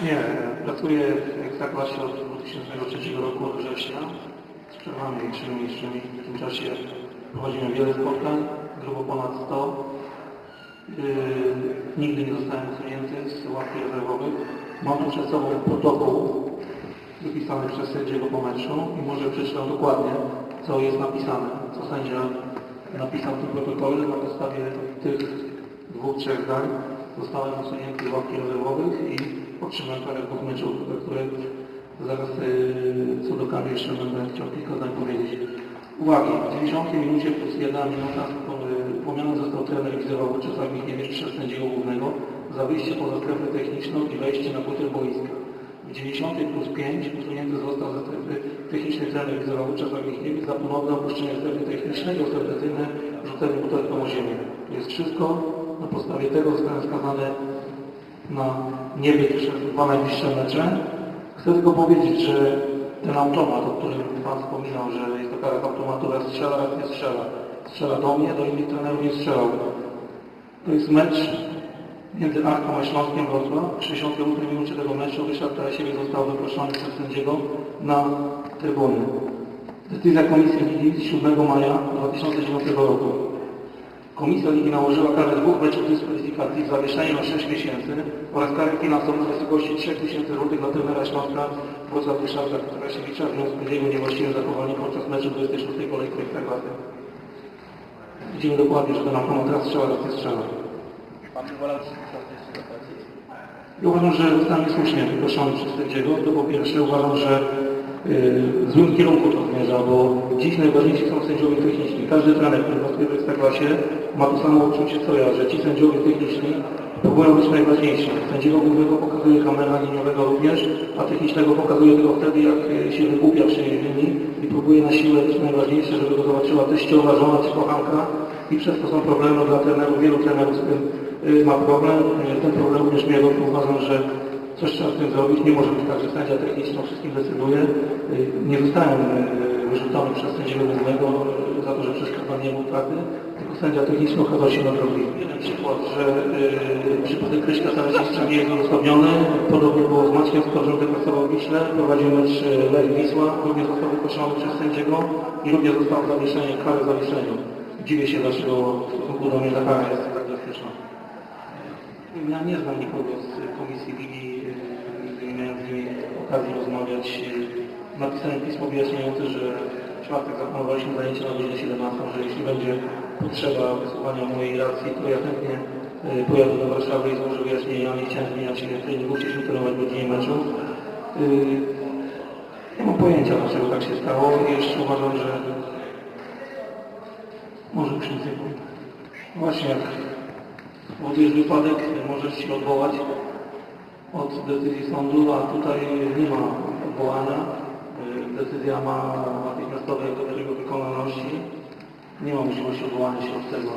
Ekstraklasie od 2003 roku od września z przerwami większymi, mniejszymi. W tym czasie prowadziłem wiele spotkań, grubo ponad 100. Yy, nigdy nie zostałem usunięty z ławki rezerwowych. Mam przed sobą protokół wypisany przez sędziego po meczu i może przeczytam dokładnie, co jest napisane, co sędzia napisał w tym protokole. Na podstawie tych dwóch, trzech zdań zostałem usunięty z ławki rezerwowych i otrzymałem parę dwóch meczów, o których zaraz yy, co do kary jeszcze będę chciał kilka zdań powiedzieć. Uwagi, w 90 minucie plus jedna minuta yy, płomiony został trener wizerowy Czesław Michniewicz przez sędziego głównego za wyjście poza strefę techniczną i wejście na płytę boiska. W 90 plus 5 usunięty został ze strefy technicznej trener wizerowy Czesław Michniewicz za ponowne opuszczenie strefy technicznej i ostateczne rzucenie butelką o ziemię. Jest wszystko. Na podstawie tego zostałem skazany na niebyt przez dwa najbliższe mecze. Chcę tylko powiedzieć, że ten automat, o którym Pan wspominał, że jest to kara automatu, raz strzela, nie strzela. Strzela do mnie, do innych trenerów nie strzelał. To jest mecz między Arką a Śląskiem Wrocław. W 68 minucie tego meczu Ryszard Tarasiewicz został wyproszony przez sędziego na trybuny. Decyzja Komisji z 7 maja 2009 roku. Komisja Ligi nałożyła karę dwóch meczów dyskwalifikacji, zawieszenie na 6 miesięcy oraz karę finansową w wysokości 3000 zł dla trenera Śląska Wrocław Ryszarda Tarasiewicza w związku z jego niewłaściwym zachowaniem podczas meczu 26 kolejki Ekstraklasy. Widzimy dokładnie, że ten automat raz strzela, raz nie strzela. Pan wolał? Ja uważam, że zostanie słusznie wyproszony przez sędziego. To po pierwsze uważam, że w złym kierunku to zmierza, bo dziś najważniejsi są sędziowie techniczni. Każdy trener, który pracuje w Ekstraklasie ma to samo odczucie co ja, że ci sędziowie techniczni próbują być najważniejsi. Sędziego głównego pokazuje kamera liniowego również, a technicznego pokazuje tylko wtedy, jak się wygłupia przy linii i próbuje na siłę być najważniejsze, żeby go zobaczyła teściowa, żona czy kochanka i przez to są problemy dla trenerów, wielu trenerów z tym y, ma problem. Y, Ten problem również dotknął. Uważam, że coś trzeba z tym zrobić. Nie może być tak, że sędzia techniczny o wszystkim decyduje. Y, Nie zostałem y, wyrzucony przez sędziego głównego y, za to, że przeszkadzał w pracy, tylko sędzia techniczny okazał się na drogi. Jeden przykład, że y, przypadek Kryśka Tarasiewicza nie jest uzasadniony. Podobnie było z który pracował w Wiśle. Prowadził mecz Lech Wisła. Również został wyproszony przez sędziego i również został zawieszenie, karę zawieszeniu. Dziwię się, dlaczego w stosunku do mnie ta jest tak drastyczna. Ja nie znam nikogo z Komisji nigdy nie miałem z nimi okazji rozmawiać. Yy, Napisałem pismo wyjaśniające, że w czwartek zaplanowaliśmy zajęcie na godzinę 17, że jeśli będzie potrzeba wysłuchania mojej racji, to ja chętnie yy, pojadę do Warszawy i złożę wyjaśnienia. Nie chciałem zmieniać treningów, chcieliśmy trenować godzinie meczu. Nie mam pojęcia, dlaczego tak się stało i jeszcze uważam, że może już nie powiem. Właśnie powodujesz wypadek, możesz się odwołać od decyzji sądu, a tutaj nie ma odwołania. Y, Decyzja ma natychmiastowe do wykonalności. Nie ma możliwości odwołania się od tego.